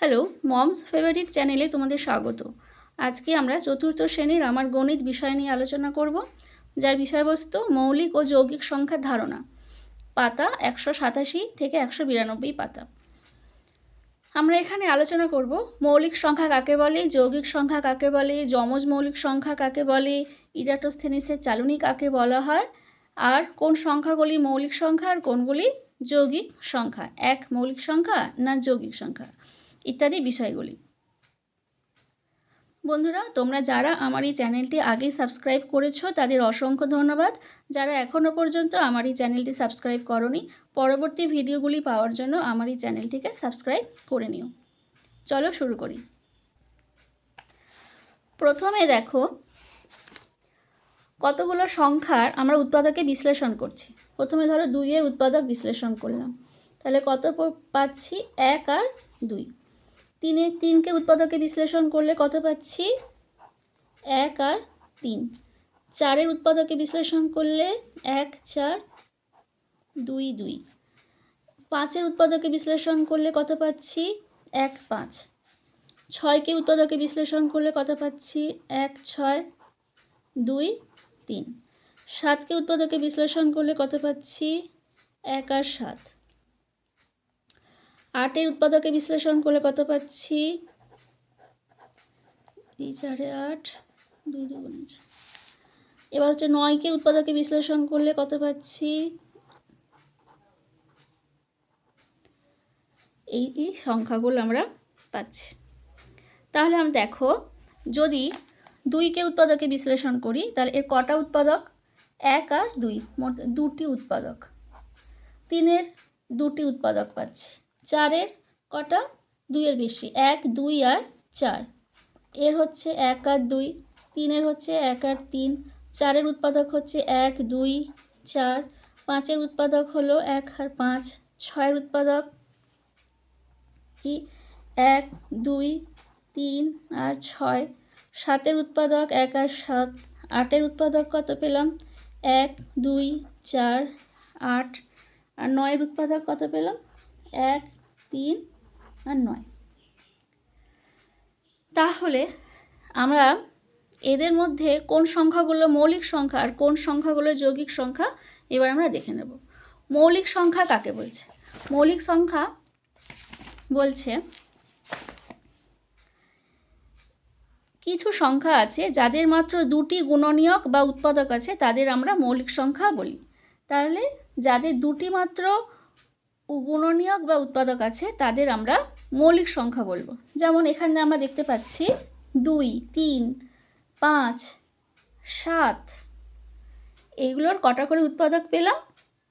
Hello, moms favourite চ্যানেলে তোমাদের স্বাগত। আজকে আমরা চতুর্থ শ্রেণির আমার গণিত বিষয় নিয়ে আলোচনা করব, যার বিষয়বস্তু মৌলিক ও যৌগিক সংখ্যার ধারণা। পাতা একশো সাতাশি থেকে একশো বিরানব্বই পাতা। আমরা এখানে আলোচনা করব মৌলিক সংখ্যা কাকে বলে, যৌগিক সংখ্যা কাকে বলে, যমজ মৌলিক সংখ্যা কাকে বলে ইরাটোস্থেনিসের চালুনি কাকে বলা হয়, আর কোন সংখ্যাগুলি মৌলিক সংখ্যা আর কোনগুলি যৌগিক সংখ্যা। এক মৌলিক সংখ্যা না যৌগিক সংখ্যা। ইত্যাদি বিষয়গুলি। বন্ধুরা, তোমরা যারা আমার এই চ্যানেলটি আগেই সাবস্ক্রাইব করেছ, তাদের অসংখ্য ধন্যবাদ। যারা এখনও পর্যন্ত আমার এই চ্যানেলটি সাবস্ক্রাইব করনি, পরবর্তী ভিডিওগুলি পাওয়ার জন্য আমার এই চ্যানেলটিকে সাবস্ক্রাইব করে নিও। চলো শুরু করি। প্রথমে দেখো, কতগুলো সংখ্যার আমরা উৎপাদকে বিশ্লেষণ করছি। প্রথমে ধরো দুইয়ের উৎপাদক বিশ্লেষণ করলাম। তাহলে কত পাচ্ছি? এক আর দুই। তিনের তিনকে উৎপাদকে বিশ্লেষণ করলে কত পাচ্ছি? এক আর তিন। চারের উৎপাদকে বিশ্লেষণ করলে এক, চার, দুই দুই। পাঁচের উৎপাদকে বিশ্লেষণ করলে কত পাচ্ছি? এক, পাঁচ। ছয়কে উৎপাদকে বিশ্লেষণ করলে কত পাচ্ছি? এক, ছয়, দুই, তিন। সাতকে উৎপাদকে বিশ্লেষণ করলে কত পাচ্ছি? এক আর সাত। আটের উৎপাদকে বিশ্লেষণ করলে কত পাচ্ছি? এই চারে আট, দুই এবার হচ্ছে নয়কে উৎপাদকে বিশ্লেষণ করলে কত পাচ্ছি? এই এই সংখ্যাগুলো আমরা পাচ্ছি। তাহলে আমরা দেখো, যদি দুইকে উৎপাদকে বিশ্লেষণ করি, তাহলে এর কটা উৎপাদক? এক আর দুই, মোট দুটি উৎপাদক। তিনের দুটি উৎপাদক পাচ্ছি। চারের কটা? দুইয়ের বেশি। এক, দুই আর চার। এর হচ্ছে এক আর দুই। তিনের হচ্ছে এক আর তিন। চারের উৎপাদক হচ্ছে এক, দুই, চার। পাঁচের উৎপাদক হলো এক আর পাঁচ। ছয়ের উৎপাদক কি? এক, দুই, তিন আর ছয়। সাতের উৎপাদক এক আর সাত। আটের উৎপাদক কত পেলাম? এক, দুই, চার, আট। আর নয়ের উৎপাদক কত পেলাম? এক তিন আর নয়। তাহলে আমরা এদের মধ্যে কোন সংখ্যাগুলো মৌলিক সংখ্যা আর কোন সংখ্যাগুলো যৌগিক সংখ্যা, এবার আমরা দেখে নেব। মৌলিক সংখ্যা কাকে বলছে? মৌলিক সংখ্যা বলছে কিছু সংখ্যা আছে যাদের মাত্র দুটি গুণনীয়ক বা উৎপাদক আছে, তাদের আমরা মৌলিক সংখ্যা বলি। তাহলে যাদের দুটি মাত্র উ- বা উৎপাদক আছে, তাদের আমরা মৌলিক সংখ্যা বলব। যেমন এখানে আমরা দেখতে পাচ্ছি দুই, তিন, পাঁচ, সাত। এইগুলোর কটা করে উৎপাদক পেলাম?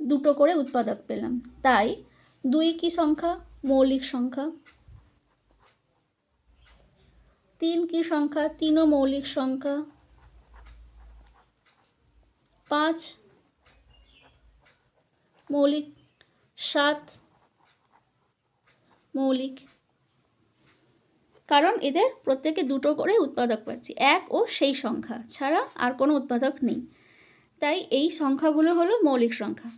দুটো করে উৎপাদক পেলাম। তাই দুই কি সংখ্যা? মৌলিক সংখ্যা। তিন কি সংখ্যা? তিনও মৌলিক সংখ্যা। পাঁচ মৌলিক সাত। মৌলিক। কারণ এদের প্রত্যেকে দুটো করে উৎপাদক পাচ্ছি, এক ও সেই সংখ্যা ছাড়া আর কোনো উৎপাদক নেই। তাই এই সংখ্যাগুলো হলো মৌলিক সংখ্যা।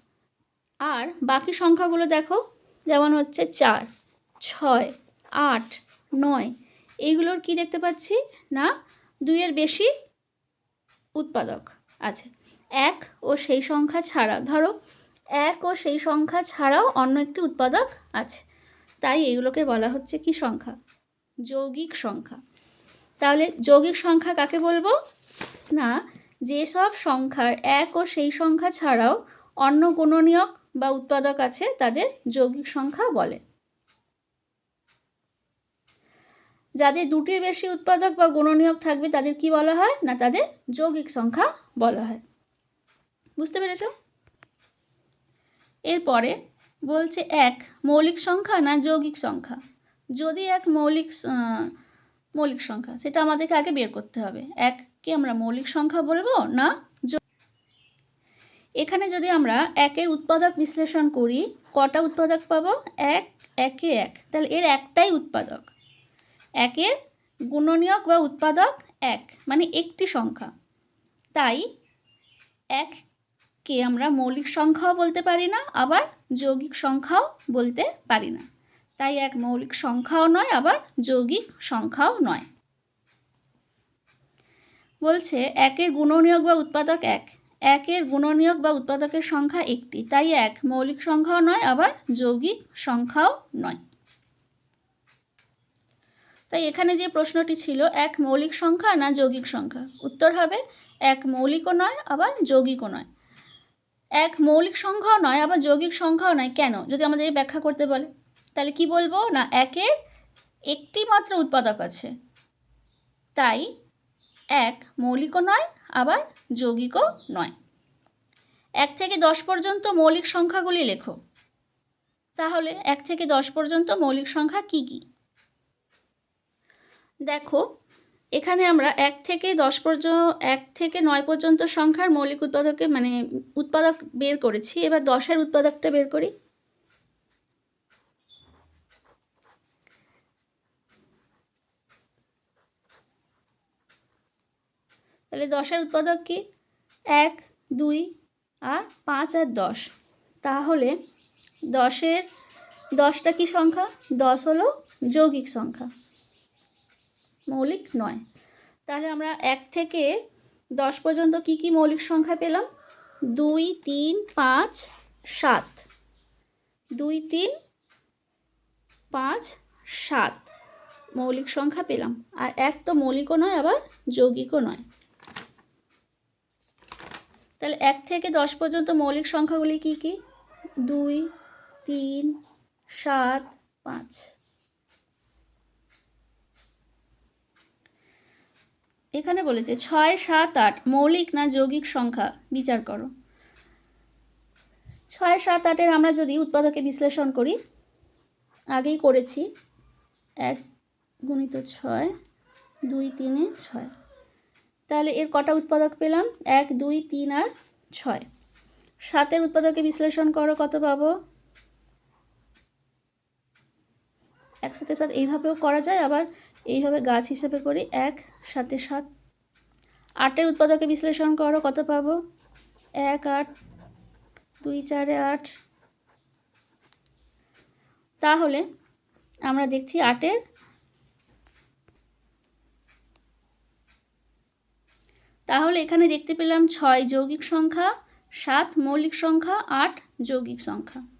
আর বাকি সংখ্যাগুলো দেখো, যেমন হচ্ছে চার, ছয়, আট, নয়, এইগুলোর কি দেখতে পাচ্ছি? না, দুইয়ের বেশি উৎপাদক আছে। এক ও সেই সংখ্যা ছাড়া, ধরো এক ও সেই সংখ্যা ছাড়াও অন্য একটি উৎপাদক আছে। তাই এগুলোকে বলা হচ্ছে কি সংখ্যা? যৌগিক সংখ্যা। তাহলে যৌগিক সংখ্যা কাকে বলব? না যেসব সংখ্যার এক ও সেই সংখ্যা ছাড়াও অন্য গুণনীয়ক বা উৎপাদক আছে, তাদের যৌগিক সংখ্যা বলে। যাদের দুটির বেশি উৎপাদক বা গুণনীয়ক থাকবে, তাদের কি বলা হয়? না, তাদের যৌগিক সংখ্যা বলা হয়। বুঝতে পেরেছ? এরপরে বলছে এক, মৌলিক সংখ্যা না যৌগিক সংখ্যা? যদি এক মৌলিক মৌলিক সংখ্যা, সেটা আমাদেরকে আগে বের করতে হবে। এককে আমরা মৌলিক সংখ্যা বলব না এখানে যদি আমরা একের উৎপাদক বিশ্লেষণ করি, কটা উৎপাদক পাবো? এক, একে এক। তাহলে এর একটাই উৎপাদক। একের গুণনীয়ক বা উৎপাদক এক মানে একটি সংখ্যা। তাই এককে আমরা মৌলিক সংখ্যাও বলতে পারি না, আবার যৌগিক সংখ্যাও বলতে পারি না। তাই এক মৌলিক সংখ্যাও নয়, আবার যৌগিক সংখ্যাও নয়। বলছে, একের গুণনীয়ক বা উৎপাদক এক। একের গুণনীয়ক বা উৎপাদকের সংখ্যা একটি, তাই এক মৌলিক সংখ্যাও নয়, আবার যৌগিক সংখ্যাও নয়। তাই এখানে যে প্রশ্নটি ছিল, এক মৌলিক সংখ্যা না যৌগিক সংখ্যা? উত্তর হবে, এক মৌলিকও নয়, আবার যৌগিকও নয়। এক মৌলিক সংখ্যাও নয়, আবার যৌগিক সংখ্যাও নয়। কেন? যদি আমাদের ব্যাখ্যা করতে বলে। তাহলে কি বলব? না, একের একটি মাত্র উৎপাদক আছে। তাই এক মৌলিকও নয়, আবার যৌগিকও নয়। এক থেকে দশ পর্যন্ত মৌলিক সংখ্যাগুলি লেখো। তাহলে এক থেকে দশ পর্যন্ত মৌলিক সংখ্যা কি কি? দেখো এখানে আমরা এক থেকে দশ পর্যন্ত এক থেকে নয় পর্যন্ত সংখ্যার মৌলিক উৎপাদকে মানে উৎপাদক বের করেছি। এবার দশের উৎপাদকটা বের করি। তাহলে দশের উৎপাদক কি? এক, দুই, আর পাঁচ, আর দশ। তাহলে দশের, দশটা কি সংখ্যা? দশ হলো যৌগিক সংখ্যা। মৌলিক নয়। তাহলে আমরা এক থেকে দশ পর্যন্ত কি কি মৌলিক সংখ্যা পেলাম? দুই, তিন, পাঁচ, সাত। দুই, তিন, পাঁচ, সাত মৌলিক সংখ্যা পেলাম। আর এক তো মৌলিকও নয়, আবার যৌগিকও নয়। তাহলে এক থেকে দশ পর্যন্ত মৌলিক সংখ্যাগুলি কি কি? দুই, তিন, সাত, পাঁচ। এখানে বলেছে, ছয়, সাত, আট, মৌলিক না যৌগিক সংখ্যা? বিচার করো। ছয়, সাত, আটের আমরা যদি উৎপাদকে বিশ্লেষণ করি, আগেই করেছি, এক গুণিত ছয়, দুই তিনে ছয়। তাহলে এর কটা উৎপাদক পেলাম? এক, দুই, তিন, আর ছয়। সাতের উৎপাদকে বিশ্লেষণ করো, কত পাবো? একসাথে সাথে এইভাবেও করা যায়, আবার এইভাবে গাছ হিসেবে করি এক, সাথে সাত। আটের উৎপাদকে বিশ্লেষণ করো, কত পাবো? এক, আট, দুই, চারে আট। তাহলে আমরা দেখছি আটের তাহলে এখানে দেখতে পেলাম ছয় যৌগিক সংখ্যা, সাত মৌলিক সংখ্যা, আট যৌগিক সংখ্যা।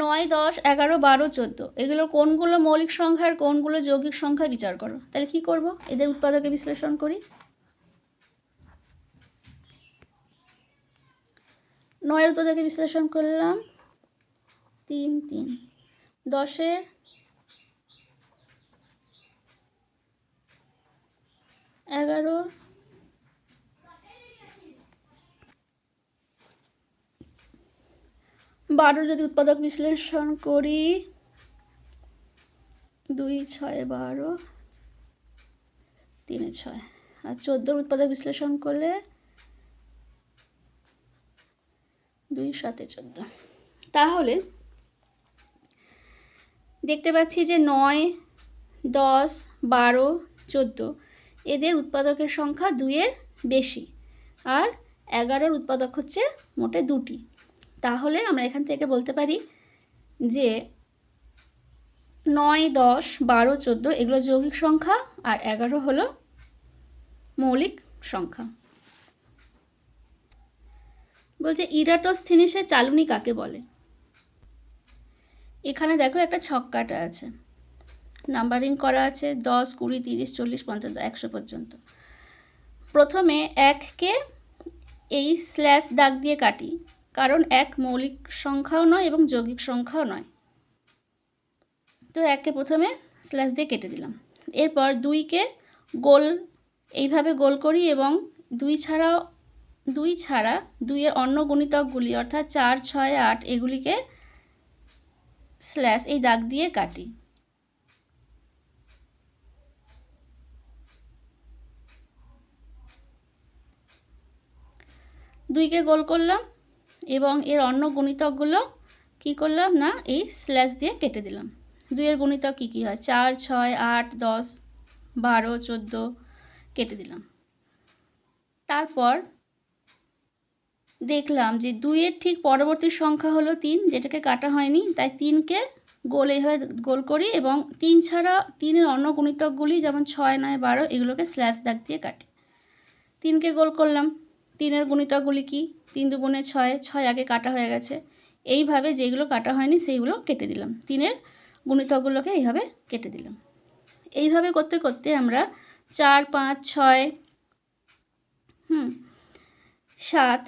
নয়, দশ, এগারো, বারো, চোদ্দ। এগুলো কোনগুলো মৌলিক সংখ্যা আর কোনগুলো যৌগিক সংখ্যা বিচার করো? তাহলে কি করব? এদের উৎপাদকে বিশ্লেষণ করি। নয়ের উৎপাদকে বিশ্লেষণ করলাম। তিন তিন। দশে এগারো বারোর যদি উৎপাদক বিশ্লেষণ করি, দুই, ছয়, বারো, তিনে ছয়। আর চোদ্দোর উৎপাদক বিশ্লেষণ করলে দুই, সাতে চোদ্দ। তাহলে দেখতে পাচ্ছি যে নয়, দশ, বারো, চোদ্দ এদের উৎপাদকের সংখ্যা দুইয়ের বেশি। আর এগারোর উৎপাদক হচ্ছে মোটে দুটি। তাহলে আমরা এখান থেকে বলতে পারি যে নয়, দশ, বারো, চোদ্দ এগুলো যৌগিক সংখ্যা আর এগারো হলো মৌলিক সংখ্যা। বলছে ইরাটোস্থিনিসে চালুনি কাকে বলে? এখানে দেখো একটা ছক্কাটা আছে। নাম্বারিং করা আছে দশ, কুড়ি, তিরিশ, চল্লিশ, পঞ্চাশ, একশো পর্যন্ত। প্রথমে এককে এই স্ল্যাশ দাগ দিয়ে কাটি। কারণ এক মৌলিক সংখ্যাও নয় এবং যৌগিক সংখ্যাও নয়। তো এককে প্রথমে স্ল্যাশ দিয়ে কেটে দিলাম। এরপর দুইকে গোল, এইভাবে গোল করি এবং দুই ছাড়াও, দুই ছাড়া দুইয়ের অন্য গুণিতকগুলি অর্থাৎ চার, ছয়, আট, এগুলিকে স্ল্যাশ, এই দাগ দিয়ে কাটি। দুইকে গোল করলাম এবং এর অন্য গুণিতকগুলো কি করলাম? না, এই স্ল্যাশ দিয়ে কেটে দিলাম। দুইয়ের গুণিতক কী কী হয়? চার, ছয়, আট, দশ, বারো, চোদ্দ কেটে দিলাম। তারপর দেখলাম যে দুইয়ের ঠিক পরবর্তী সংখ্যা হলো তিন, যেটাকে কাটা হয়নি, তাই তিনকে গোল এইভাবে গোল করি এবং তিন ছাড়া তিনের অন্য গুণিতকগুলি যেমন ছয়, নয়, বারো, এগুলোকে স্ল্যাশ দাগ দিয়ে কাটি। তিনকে গোল করলাম। তিনের গুণিতকগুলি কি? তিন দুগুণে ছয় ছয় আগে কাটা হয়ে গেছে। এইভাবে যেগুলো কাটা হয়নি সেইগুলো কেটে দিলাম। তিনের গুণিতকগুলোকে এইভাবে কেটে দিলাম। এইভাবে করতে করতে আমরা চার, পাঁচ, ছয়, হুম, সাত,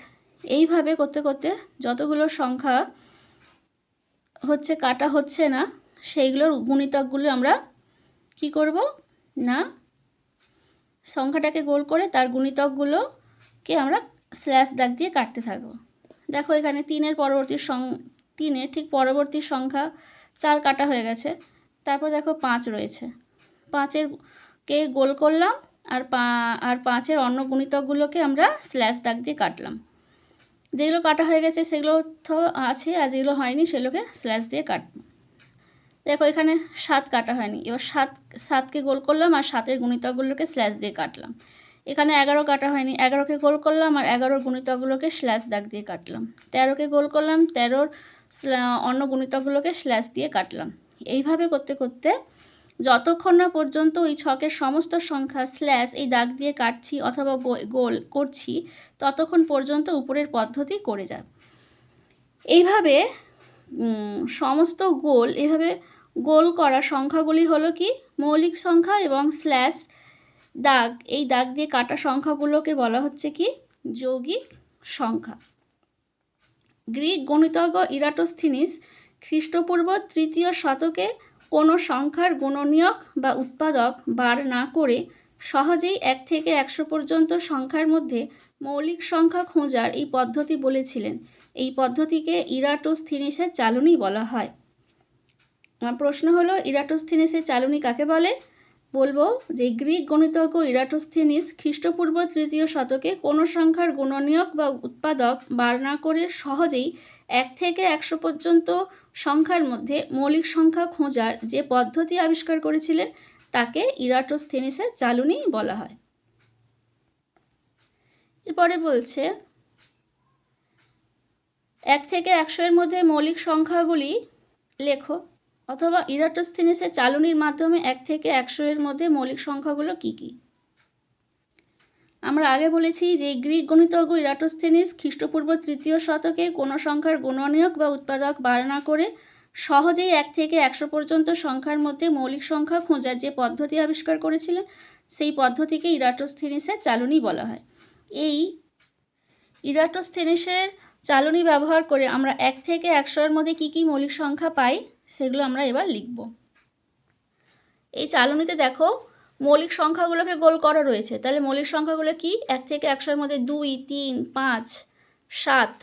এইভাবে করতে করতে যতগুলো সংখ্যা হচ্ছে, কাটা হচ্ছে না, সেইগুলোর গুণিতকগুলো আমরা কি করব? না, সংখ্যাটাকে গোল করে তার গুণিতকগুলোকে আমরা স্ল্যাশ দাগ দিয়ে কাটতে থাকব। দেখো এখানে তিনের পরবর্তী সং তিনের ঠিক পরবর্তী সংখ্যা চার কাটা হয়ে গেছে। তারপর দেখো পাঁচ রয়েছে। পাঁচের কে গোল করলাম আর পা, আর পাঁচের অন্য গুণিতকগুলোকে আমরা স্ল্যাশ দাগ দিয়ে কাটলাম। যেগুলো কাটা হয়ে গেছে সেগুলো তো আছে আর যেগুলো হয়নি সেগুলোকে স্ল্যাশ দিয়ে কাটবো। দেখো এখানে সাত কাটা হয়নি। এবার সাত, সাতকে গোল করলাম আর সাতের গুণিতকগুলোকে স্ল্যাশ দিয়ে কাটলাম। এখানে এগারো কাটা হয়নি। এগারোকে গোল করলাম আর এগারোর গুণিতকগুলোকে স্ল্যাশ দাগ দিয়ে কাটলাম। তেরোকে গোল করলাম, তেরোর অন্য গুণিতকগুলোকে স্ল্যাশ দিয়ে কাটলাম। এইভাবে করতে করতে যতক্ষণ না পর্যন্ত ওই ছকের সমস্ত সংখ্যা স্ল্যাশ এই দাগ দিয়ে কাটছি অথবা গোল করছি, ততক্ষণ পর্যন্ত উপরের পদ্ধতি করে যাব এইভাবে সমস্ত গোল এভাবে গোল করা সংখ্যাগুলি হলো কি? মৌলিক সংখ্যা এবং স্ল্যাশ দাগ, এই দাগ দিয়ে কাটা সংখ্যাগুলোকে বলা হচ্ছে কি? যৌগিক সংখ্যা। গ্রিক গণিতজ্ঞ ইরাটোস্থিনিস খ্রিস্টপূর্ব তৃতীয় শতকে কোনো সংখ্যার গুণনীয়ক বা উৎপাদক বার না করে সহজেই এক থেকে একশো পর্যন্ত সংখ্যার মধ্যে মৌলিক সংখ্যা খোঁজার এই পদ্ধতি বলেছিলেন। এই পদ্ধতিকে ইরাটোস্থিনিসের চালুনি বলা হয়। আমার প্রশ্ন হলো, ইরাটোস্থিনিসের চালুনি কাকে বলে? বলব যে গ্রিক গণিতজ্ঞ ইরাটোস্থিনিস খ্রিস্টপূর্ব তৃতীয় শতকে কোনো সংখ্যার গুণনীয়ক বা উৎপাদক বার না করে সহজেই এক থেকে একশো পর্যন্ত সংখ্যার মধ্যে মৌলিক সংখ্যা খোঁজার যে পদ্ধতি আবিষ্কার করেছিলেন, তাকে ইরাটোস্থেনিসের চালুনি বলা হয়। এরপরে বলছে, এক থেকে একশো এর মধ্যে মৌলিক সংখ্যাগুলি লেখো। অথবা ইরাটোস্থেনিসের চালুনির মাধ্যমে এক থেকে একশো এর মধ্যে মৌলিক সংখ্যাগুলো কি কি? আমরা আগে বলেছি যে গ্রিক গণিতজ্ঞ ইরাটোস্থেনিস খ্রিস্টপূর্ব তৃতীয় শতকে কোনো সংখ্যার গুণনীয়ক বা উৎপাদক বার না করে সহজেই এক থেকে একশো পর্যন্ত সংখ্যার মধ্যে মৌলিক সংখ্যা খোঁজার যে পদ্ধতি আবিষ্কার করেছিলেন, সেই পদ্ধতিকে ইরাটোস্থেনিসের চালুনি বলা হয়। এই ইরাটোস্থেনিসের চালুনি ব্যবহার করে আমরা এক থেকে একশোর মধ্যে কী কী মৌলিক সংখ্যা পাই? সেগুলো আমরা এবার লিখব। এই চালুনিতে দেখো মৌলিক সংখ্যাগুলোকে গোল করা রয়েছে। তাহলে মৌলিক সংখ্যাগুলো কি? এক থেকে একশোর মধ্যে দুই, তিন, পাঁচ, সাত।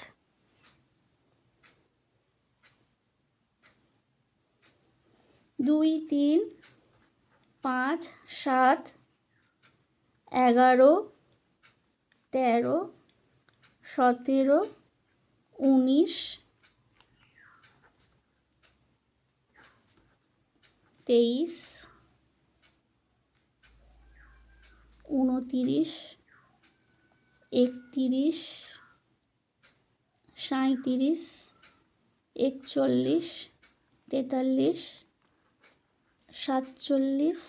দুই, তিন, পাঁচ, সাত, এগারো, তেরো, সতেরো, উনিশ তেইশ উনতিরিশ একতিরিশ সাঁইতিরিশ একচল্লিশ তেতাল্লিশ সাতচল্লিশ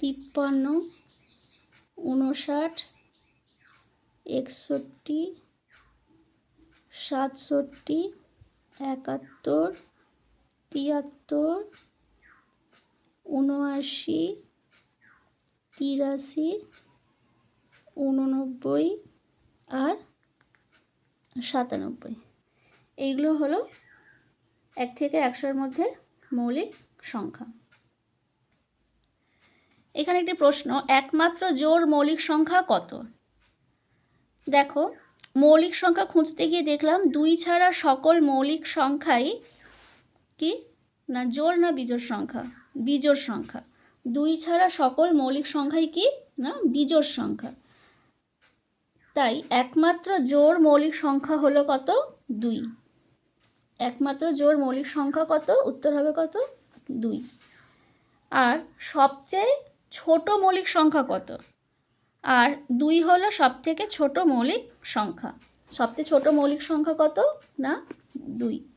তিপ্পান্ন উনষাট একষট্টি সাতষট্টি একাত্তর তিয়াত্তর উনআশি তিরাশি উননব্বই আর সাতানব্বই। এইগুলো হলো এক থেকে একশোর মধ্যে মৌলিক সংখ্যা। এখানে একটি প্রশ্ন, একমাত্র জোর মৌলিক সংখ্যা কত? দেখো, মৌলিক সংখ্যা খুঁজতে গিয়ে দেখলাম দুই ছাড়া সকল মৌলিক সংখ্যাই কি? না জোর না বিজোড় সংখ্যা? বিজোড় সংখ্যা। দুই ছাড়া সকল মৌলিক সংখ্যাই কি? না, বিজোড় সংখ্যা। তাই একমাত্র জোর মৌলিক সংখ্যা হলো কত? দুই। একমাত্র জোর মৌলিক সংখ্যা কত? উত্তর হবে কত? দুই। আর সবচেয়ে ছোট মৌলিক সংখ্যা কত? আর দুই হলো সব থেকে ছোট মৌলিক সংখ্যা। সবচেয়ে ছোট মৌলিক সংখ্যা কত? না, দুই।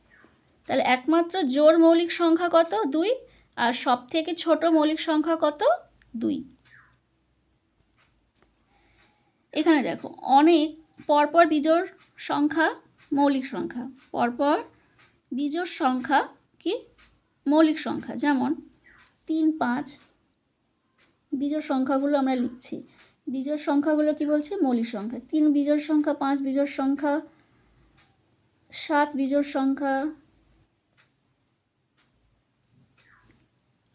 তাহলে একমাত্র জোর মৌলিক সংখ্যা কত? দুই। আর সব থেকে ছোট মৌলিক সংখ্যা কত? দুই। এখানে দেখো, অনেক পরপর বিজোড় সংখ্যা, মৌলিক সংখ্যা। পরপর বিজোড় সংখ্যা কি? মৌলিক সংখ্যা। যেমন তিন, পাঁচ, বিজোড় সংখ্যাগুলো আমরা লিখছি। বিজোড় সংখ্যাগুলো কি বলছে? মৌলিক সংখ্যা। তিন বিজোড় সংখ্যা, পাঁচ বিজোড় সংখ্যা, সাত বিজোড় সংখ্যা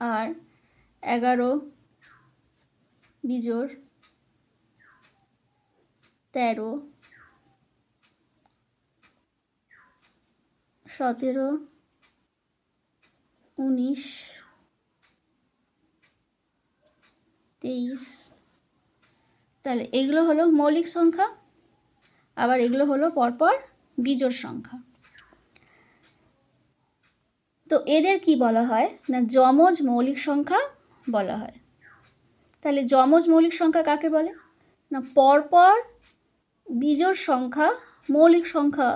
আর এগারো বিজোড় তেরো সতেরো উনিশ তেইশ। তাহলে এগুলো হলো মৌলিক সংখ্যা, আবার এগুলো হলো পরপর বিজোড় সংখ্যা। তো এদের কি বলা হয়? না, যমজ মৌলিক সংখ্যা বলা হয়। তাহলে যমজ মৌলিক সংখ্যা কাকে বলে? না, পরপর বিজোড় সংখ্যা মৌলিক সংখ্যা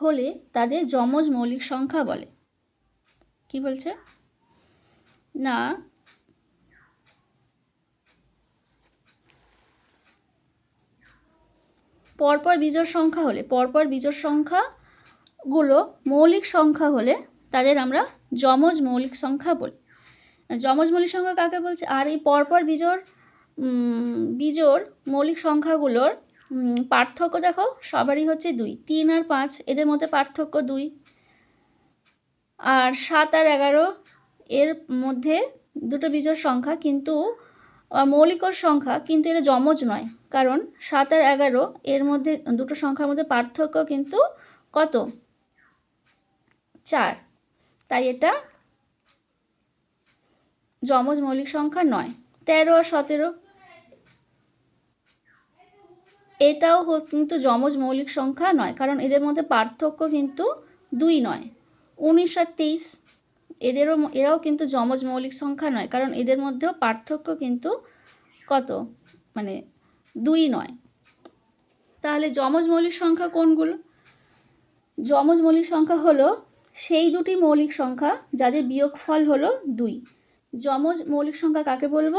হলে তাদের যমজ মৌলিক সংখ্যা বলে। কি বলছে? না, পরপর বিজোড় সংখ্যা হলে, পরপর বিজোড় সংখ্যাগুলো মৌলিক সংখ্যা হলে তাদের আমরা যমজ মৌলিক সংখ্যা বলি। যমজ মৌলিক সংখ্যা কাকে বলছে? আর এই পরপর বিজোর বিজোর মৌলিক সংখ্যাগুলোর পার্থক্য দেখো, সবারই হচ্ছে দুই। তিন আর পাঁচ, এদের মধ্যে পার্থক্য দুই। আর সাত আর এগারো, এর মধ্যে দুটো বিজোর সংখ্যা কিন্তু মৌলিকর সংখ্যা কিন্তু এটা যমজ নয়। কারণ সাত আর এগারো, এর মধ্যে দুটো সংখ্যার মধ্যে পার্থক্য কিন্তু কত? চার। তাই এটা যমজ মৌলিক সংখ্যা নয়। তেরো আর সতেরো এটাও কিন্তু যমজ মৌলিক সংখ্যা নয়, কারণ এদের মধ্যে পার্থক্য কিন্তু দুই নয়। উনিশ আর তেইশ এদেরও এরাও কিন্তু যমজ মৌলিক সংখ্যা নয়, কারণ এদের মধ্যেও পার্থক্য কিন্তু কত? মানে দুই নয়। তাহলে যমজ মৌলিক সংখ্যা কোনগুলো? যমজ মৌলিক সংখ্যা হলো সেই দুটি মৌলিক সংখ্যা যাদের বিয়োগফল হলো দুই। যমজ মৌলিক সংখ্যা কাকে বলব?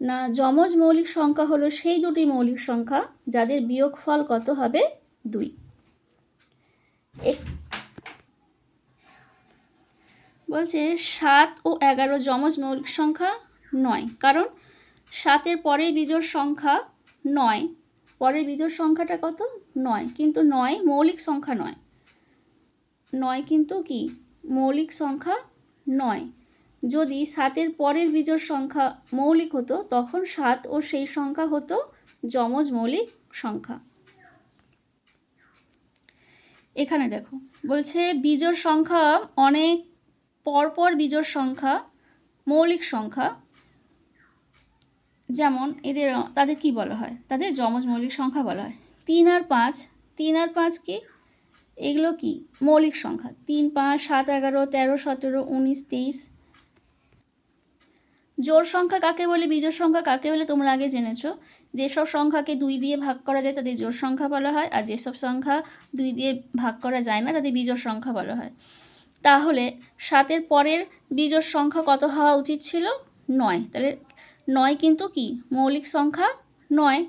না, যমজ মৌলিক সংখ্যা হলো সেই দুটি মৌলিক সংখ্যা যাদের বিয়োগফল কত হবে? দুই। বলছে সাত ও এগারো যমজ মৌলিক সংখ্যা নয়, কারণ সাতের পরের বিজোড় সংখ্যা নয়। পরের বিজোড় সংখ্যাটা কত? নয়, কিন্তু নয় মৌলিক সংখ্যা নয়। নয় কিন্তু কি? মৌলিক সংখ্যা নয়। যদি সাতের পরের বিজোড় সংখ্যা মৌলিক হতো, তখন সাত ও সেই সংখ্যা হতো যমজ মৌলিক সংখ্যা। এখানে দেখো, বলছে বিজোড় সংখ্যা অনেক, পরপর বিজোড় সংখ্যা মৌলিক সংখ্যা। যেমন এদের, তাদের কি বলা হয়? তাদের যমজ মৌলিক সংখ্যা বলা হয়। তিন আর পাঁচ, তিন আর পাঁচ কি? এগুলো কি? মৌলিক সংখ্যা। তিন, পাঁচ, সাত, এগারো, তেরো, সতেরো, উনিশ, তেইশ। জোর সংখ্যা কাকে বলে? বিজোড় সংখ্যা কাকে বলে? তোমরা আগে জেনেছো। যেসব সংখ্যাকে দুই দিয়ে ভাগ করা যায়, তাদের জোর সংখ্যা বলা হয়। আর যেসব সংখ্যা দুই দিয়ে ভাগ করা যায় না, তাদের বিজোড় সংখ্যা বলা হয়। তাহলে সাতের পরের বিজোড় সংখ্যা কত হওয়া উচিত ছিল? নয়। তাহলে নয় কিন্তু কি? মৌলিক সংখ্যা নয়।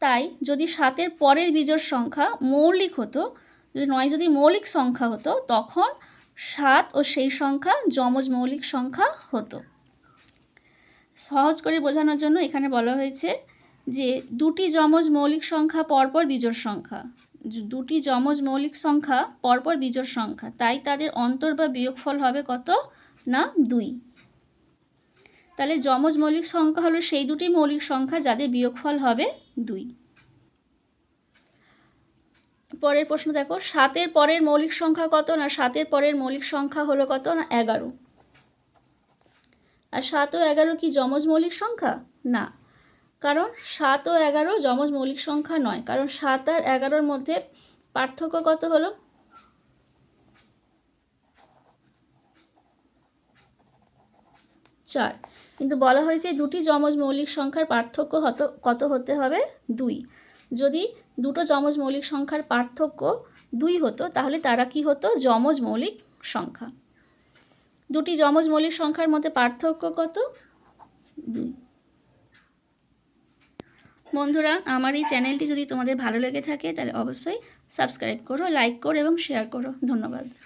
তাই যদি সাতের পরের বিজোড় সংখ্যা মৌলিক হতো যদি নয় যদি মৌলিক সংখ্যা হতো, তখন সাত ও সেই সংখ্যা যমজ মৌলিক সংখ্যা হতো। সহজ করে বোঝানোর জন্য এখানে বলা হয়েছে যে দুটি যমজ মৌলিক সংখ্যা পরপর বিজোড় সংখ্যা। দুটি যমজ মৌলিক সংখ্যা পরপর বিজোড় সংখ্যা, তাই তাদের অন্তর বা বিয়োগফল হবে কত না দুই। তাহলে যমজ মৌলিক সংখ্যা হলো সেই দুটি মৌলিক সংখ্যা যাদের বিয়োগফল হবে দুই। পরের প্রশ্ন দেখো, সাতের পরের মৌলিক সংখ্যা কত না সাতের পরের মৌলিক সংখ্যা হলো কত না এগারো? আর সাত ও এগারো কি যমজ মৌলিক সংখ্যা? না। কারণ সাত ও এগারো যমজ মৌলিক সংখ্যা নয়। কারণ সাত আর এগারোর মধ্যে পার্থক্য কত হলো? চার। কিন্তু বলা হয়েছে দুটি যমজ মৌলিক সংখ্যার পার্থক্য হত, কত হতে হবে? দুই। যদি দুটো যমজ মৌলিক সংখ্যার পার্থক্য দুই হতো, তাহলে তারা কি হতো? যমজ মৌলিক সংখ্যা। দুটি যমজ মৌলিক সংখ্যার মধ্যে পার্থক্য কত? দুই। বন্ধুরা, আমার এই চ্যানেলটি যদি তোমাদের ভালো লেগে থাকে, তাহলে অবশ্যই সাবস্ক্রাইব করো, লাইক করো এবং শেয়ার করো। ধন্যবাদ।